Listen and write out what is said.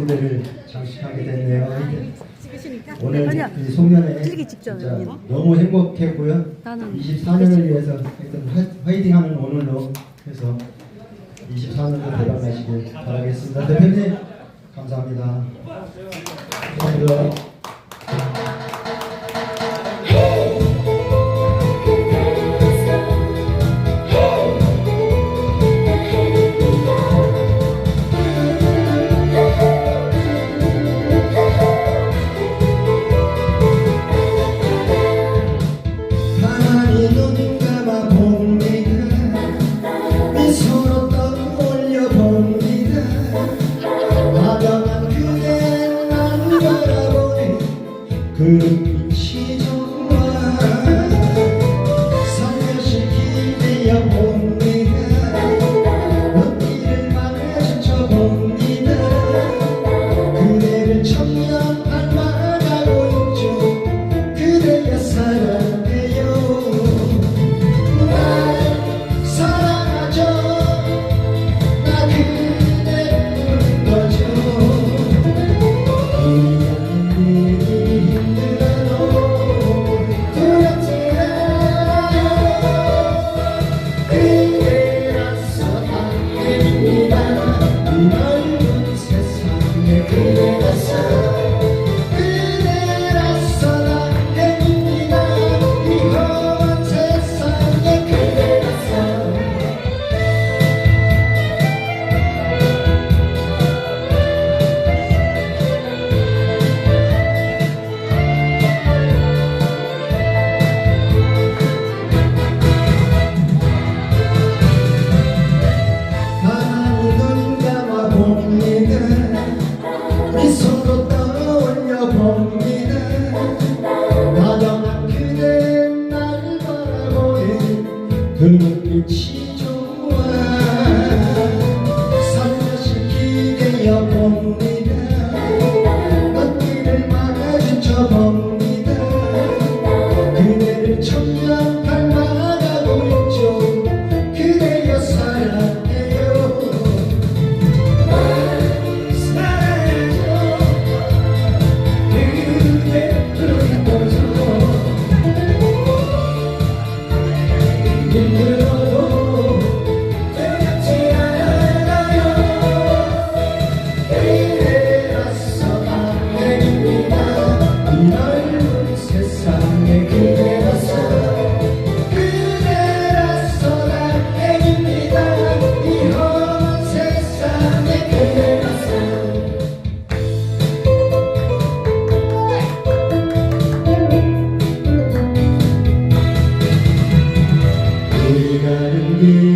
무대를 장식하게 됐네요. 오늘 이 송년회 진짜? 너무 행복했고요. 나는 24년을 위해서 하여튼 화- 화이팅하는 오늘로 해서 24년도 대박 나시길 바라겠습니다. 대표님 감사합니다. 감사합니다. 화 Yes, sir. 그눈빛이 and you.